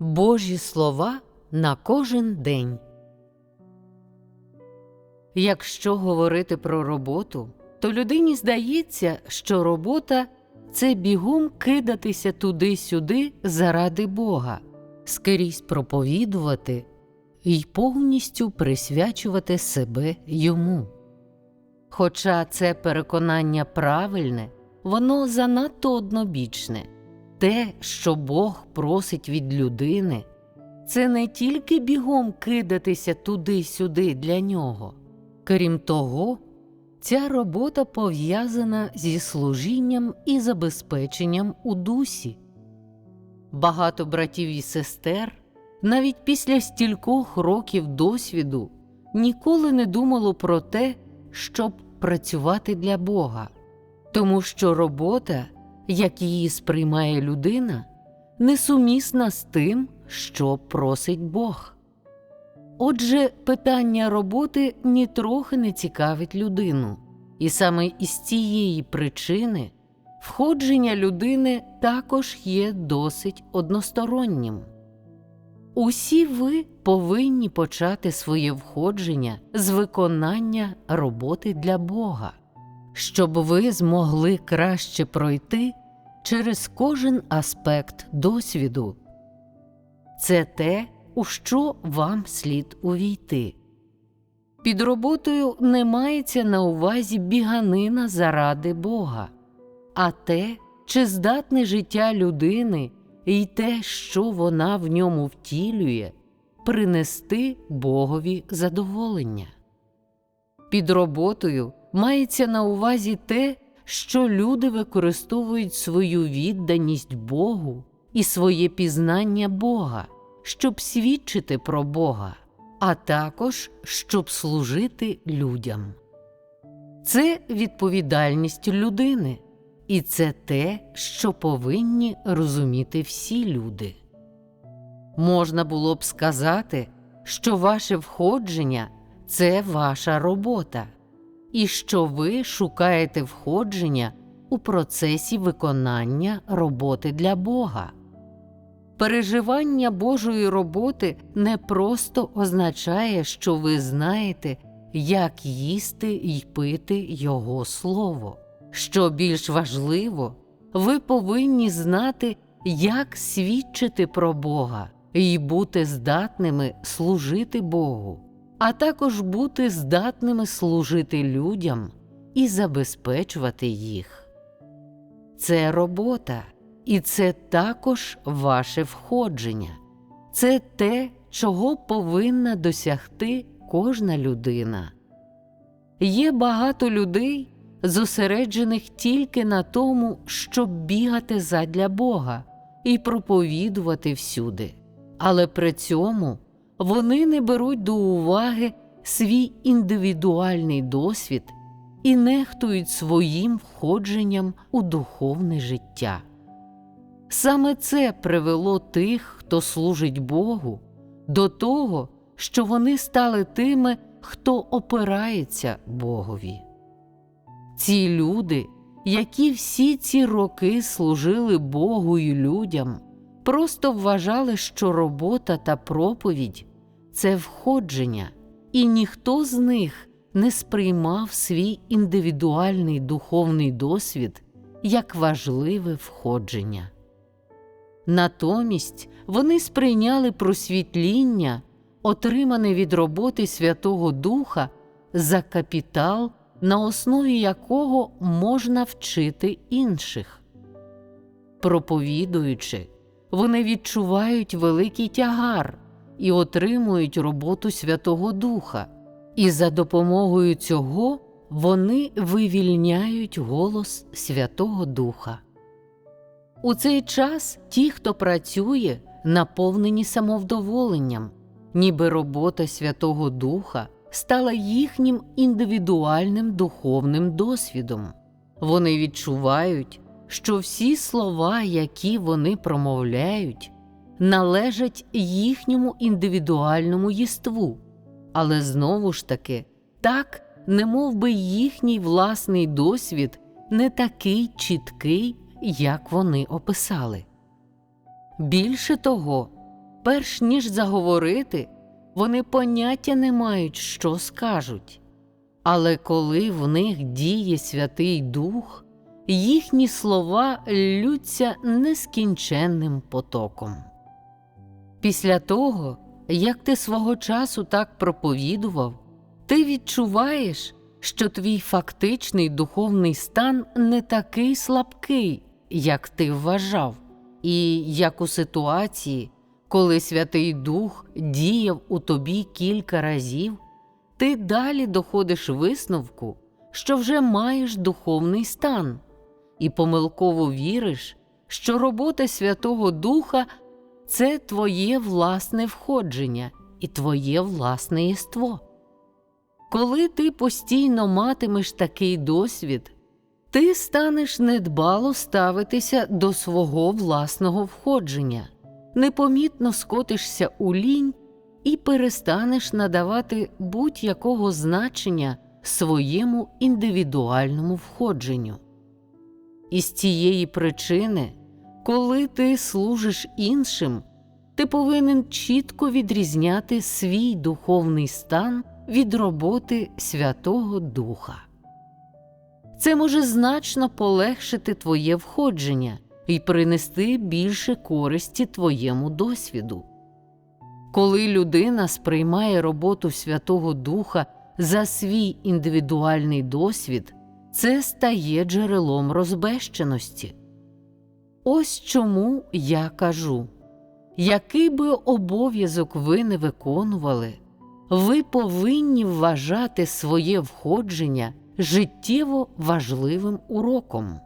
Божі слова на кожен день. Якщо говорити про роботу, то людині здається, що робота це бігом кидатися туди-сюди заради Бога, скрізь проповідувати і повністю присвячувати себе йому. Хоча це переконання правильне, воно занадто однобічне. Те, що Бог просить від людини, це не тільки бігом кидатися туди-сюди для нього. Крім того, ця робота пов'язана зі служінням і забезпеченням у дусі. Багато братів і сестер навіть після стількох років досвіду ніколи не думало про те, щоб працювати для Бога, тому що робота, як її сприймає людина, несумісна з тим, що просить Бог. Отже, питання роботи нітрохи не цікавить людину, і саме із цієї причини входження людини також є досить одностороннім. Усі ви повинні почати своє входження з виконання роботи для Бога, щоб ви змогли краще пройти через кожен аспект досвіду. Це те, у що вам слід увійти. Під роботою не мається на увазі біганина заради Бога, а те, чи здатне життя людини і те, що вона в ньому втілює, принести Богові задоволення. Під роботою мається на увазі те, що люди використовують свою відданість Богу і своє пізнання Бога, щоб свідчити про Бога, а також щоб служити людям. Це відповідальність людини, і це те, що повинні розуміти всі люди. Можна було б сказати, що ваше входження це ваша робота, і що ви шукаєте входження у процесі виконання роботи для Бога. Переживання Божої роботи не просто означає, що ви знаєте, як їсти й пити Його Слово. Що більш важливо, ви повинні знати, як свідчити про Бога і бути здатними служити Богу, а також бути здатними служити людям і забезпечувати їх. Це робота, і це також ваше входження, це те, чого повинна досягти кожна людина. Є багато людей зосереджених тільки на тому, щоб бігати задля Бога і проповідувати всюди, але при цьому вони не беруть до уваги свій індивідуальний досвід і нехтують своїм входженням у духовне життя. Саме це привело тих, хто служить Богу, до того, що вони стали тими, хто опирається Богові. Ці люди, які всі ці роки служили Богу і людям, просто вважали, що робота та проповідь це входження, і ніхто з них не сприймав свій індивідуальний духовний досвід як важливе входження. Натомість вони сприйняли просвітління, отримане від роботи Святого Духа, за капітал на основі якого можна вчити інших. Проповідуючи, вони відчувають великий тягар і отримують роботу Святого Духа, і за допомогою цього вони вивільняють голос Святого Духа. У цей час ті, хто працює, наповнені самовдоволенням, ніби робота Святого Духа стала їхнім індивідуальним духовним досвідом. Вони відчувають, що всі слова, які вони промовляють, належать їхньому індивідуальному єству, але знову ж таки, так, не би їхній власний досвід не такий чіткий, як вони описали. Більше того, перш ніж заговорити, вони поняття не мають, що скажуть. Але коли в них діє Святий Дух, їхні слова ллються нескінченним потоком. Після того, як ти свого часу так проповідував, ти відчуваєш, що твій фактичний духовний стан не такий слабкий, як ти вважав, і як у ситуації, коли Святий Дух діяв у тобі кілька разів, ти далі доходиш висновку, що вже маєш духовний стан, і помилково віриш, що робота Святого Духа це твоє власне входження і твоє власне єство. Коли ти постійно матимеш такий досвід, ти станеш недбало ставитися до свого власного входження, непомітно скотишся у лінь і перестанеш надавати будь-якого значення своєму індивідуальному входженню. Із цієї причини, коли ти служиш іншим, ти повинен чітко відрізняти свій духовний стан від роботи Святого Духа. Це може значно полегшити твоє входження і принести більше користі твоєму досвіду. Коли людина сприймає роботу Святого Духа за свій індивідуальний досвід, це стає джерелом розбещеності. Ось чому я кажу який би обов'язок ви не виконували, ви повинні вважати своє входження життєво важливим уроком.